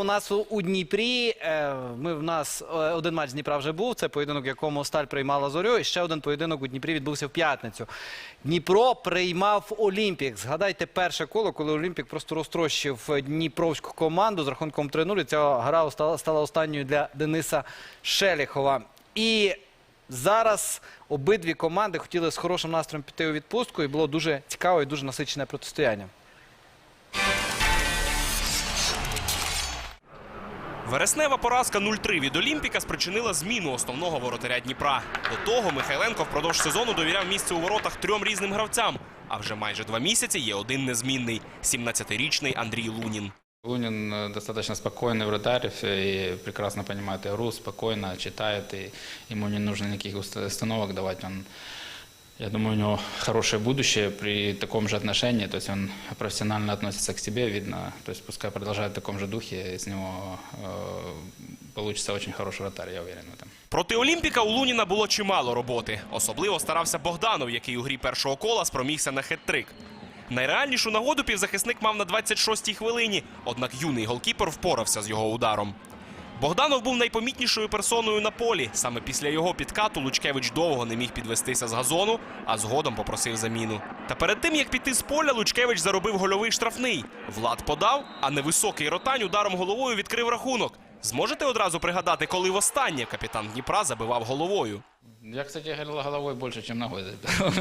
У нас у, Дніпрі е, ми в нас е, один матч з Дніпра вже був. Це поєдинок, якому Сталь приймала зорю. І ще один поєдинок у Дніпрі відбувся в п'ятницю. Дніпро приймав Олімпік. Згадайте перше коло, коли Олімпік просто розтрощив дніпровську команду з рахунком 3-0. І Ця гра стала, останньою для Дениса Шеліхова. І зараз обидві команди хотіли з хорошим настроєм піти у відпустку, і було дуже цікаве і дуже насичене протистояння. Вереснева поразка 0-3 від Олімпіка спричинила зміну основного воротаря Дніпра. До того Михайленко впродовж сезону довіряв місце у воротах трьом різним гравцям. А вже майже два місяці є один незмінний – 17-річний Андрій Лунін. Лунин э, достаточно спокойный вратарь и прекрасно понимает игру, спокойно читает, и ему не нужно никаких уст- установок давать. Он, я думаю, у него хорошее будущее при таком же отношении, то есть он профессионально относится к себе, видно, то есть пускай продолжает в таком же духе, из него э, получится очень хороший вратарь, я уверен в этом. Проти Олімпіка у Луніна було чимало роботи. Особливо старався Богданов, який у грі першого кола спромігся на хет-трик. Найреальнішу нагоду півзахисник мав на 26-й хвилині, однак юний голкіпер впорався з його ударом. Богданов був найпомітнішою персоною на полі. Саме після його підкату Лучкевич довго не міг підвестися з газону, а згодом попросив заміну. Та перед тим як піти з поля, Лучкевич заробив гольовий штрафний. Влад подав, а невисокий ротань ударом головою відкрив рахунок. Зможете одразу пригадати, коли востаннє капітан Дніпра забивав головою? Я, кстати, говорил головой больше, чем ногой забил.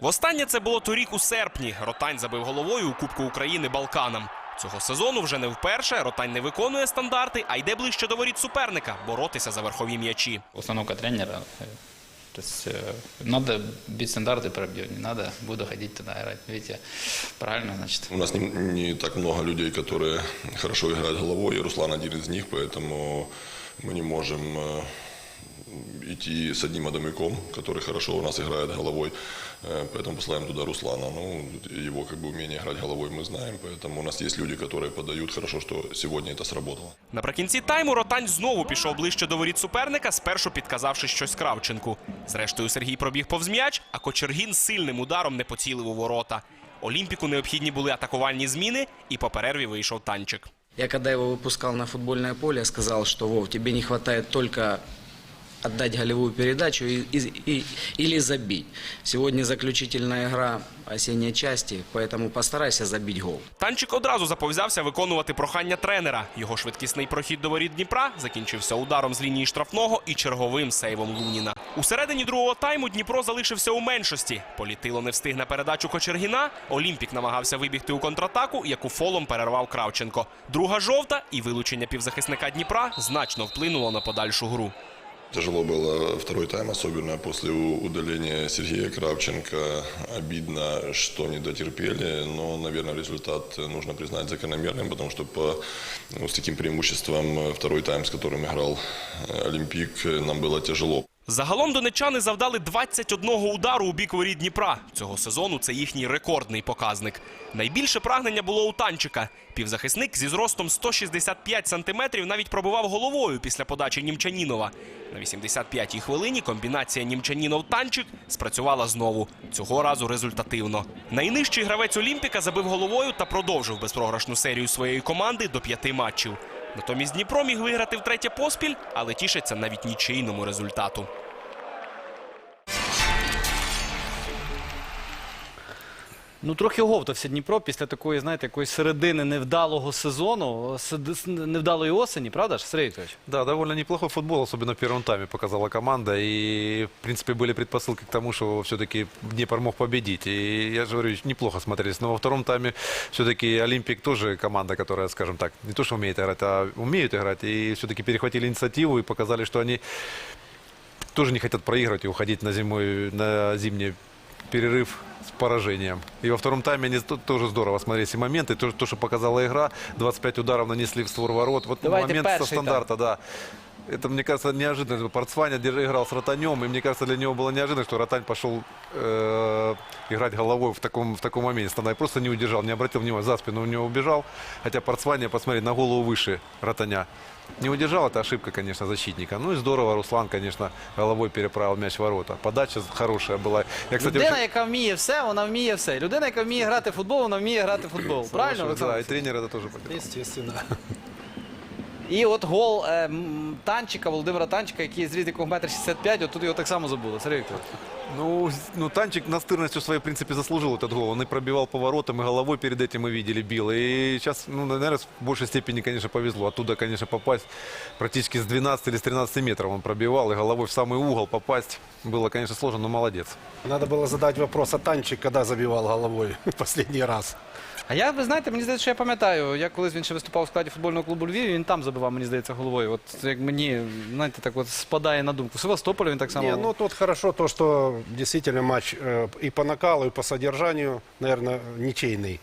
Востаннє це було торік у серпні. Ротань забив головою у Кубку України Балканам. Цього сезону вже не вперше. Ротань не виконує стандарти, а йде ближче до воріт суперника боротися за верхові м'ячі. Установка тренера. э, То есть э, надо бить стандарты пробью, не надо, буду ходить туда играть. Видите, правильно, значит. У нас не, не так много людей, которые хорошо играют головой, и Руслан один из них, поэтому мы не можем э, идти с одним Адамюком, который хорошо у нас играет головой, Э, поэтому посылаем туда Руслана. Ну, его как бы умение играть головой мы знаем, поэтому у нас есть люди, которые подают. Хорошо, что сегодня это сработало. Наприкінці тайму Ротань знову пішов ближче до воріт суперника, спершу підказавши щось Кравченку. Зрештою, Сергій пробіг повз м'яч, а Кочергін сильним ударом не поцілив у ворота. Олімпіку необхідні були атакувальні зміни, і по перерві вийшов танчик. Я когда его выпускал на футбольное поле, сказал, что Вов, тебе не хватает только отдать голевую передачу и- и- и- или забить. Сегодня заключительная игра осенней части, поэтому постарайся забить гол. Танчик одразу заповзявся виконувати прохання тренера. Його швидкісний прохід до воріт Дніпра закінчився ударом з лінії штрафного і черговим сейвом Луніна. У середині другого тайму Дніпро залишився у меншості. Політило не встиг на передачу Кочергіна. Олімпік намагався вибігти у контратаку, яку фолом перервав Кравченко. Друга жовта і вилучення півзахисника Дніпра значно вплинуло на подальшу гру. Тяжело было второй тайм, особенно после у- удаления Сергея Кравченко. Обидно, что не дотерпели, но, наверное, результат нужно признать закономерным, потому что по, ну, с таким преимуществом э, второй тайм, с которым играл э, Олимпик, э, нам было тяжело. Загалом донечани завдали 21 удару у бік воріт Дніпра. Цього сезону це їхній рекордний показник. Найбільше прагнення було у танчика. Півзахисник зі зростом 165 сантиметрів навіть пробивав головою після подачі Німчанінова. На 85-й хвилині комбінація Німчанінов-танчик спрацювала знову. Цього разу результативно. Найнижчий гравець Олімпіка забив головою та продовжив безпрограшну серію своєї команди до п'яти матчів. Натомість Дніпро міг виграти втретє поспіль, але тішиться навіть нічийному результату. Ну, трохи оговтався Дніпро після такої, знаєте, якоїсь середини невдалого сезону, сид- невдалої осені, правда ж, Сергій Вікторович? Да, довольно неплохой футбол, особенно в первом тайме показала команда. И, в принципе, были предпосылки к тому, что все-таки Днепр мог победить. И я же говорю, неплохо смотрелись. Но во втором тайме все-таки Олимпик тоже команда, которая, скажем так, не то, что умеет играть, а умеют играть. И все-таки перехватили инициативу и показали, что они тоже не хотят проигрывать и уходить на, зимой, на зимний перерыв с поражением. И во втором тайме они тоже здорово смотрели эти моменты. То, то, что показала игра, 25 ударов нанесли в створ ворот. Вот Давайте момент со перший стандарта, да Это, мне кажется, неожиданно. Портсваня держ- играл с Ротанем, и мне кажется, для него было неожиданно, что Ротань пошел э, играть головой в таком, в таком моменте. Станай просто не удержал, не обратил внимания, за спину у него убежал. Хотя Портсваня, посмотри, на голову выше Ротаня. Не удержал, это ошибка, конечно, защитника. Ну и здорово, Руслан, конечно, головой переправил мяч в ворота. Подача хорошая была. Я, кстати, Людина, очень- яка вміє все, вона вміє все. Людина, яка вміє грати в футбол, вона вміє грати в футбол. Правильно, Олександр? Да, и тренер это тоже понимает. Естественно. І от гол е, м, Танчика, Володимира Танчика, який зріс якого метр 65, от тут його так само забули. Сергій Вікторович. Ну, с- ну, Танчик настырностью своей, в принципе, заслужил этот гол. Он и пробивал поворотом, и головой перед этим мы видели, бил. И сейчас, ну, наверное, в большей степени, конечно, повезло. Оттуда, конечно, попасть практически с 12 или с 13 метров он пробивал, и головой в самый угол попасть было, конечно, сложно, но молодец. Надо было задать вопрос, а Танчик когда забивал головой последний раз? А я, ви знаєте, мені здається, що я пам'ятаю, я колись він ще виступав у складі футбольного клубу Львів, і він там забивав, мені здається, головою. От як мені, знаєте, так от спадає на думку. Севастополь він так само. Не, ну тут хорошо то, что действительно матч э, и по накалу, и по содержанию, наверное, ничейный.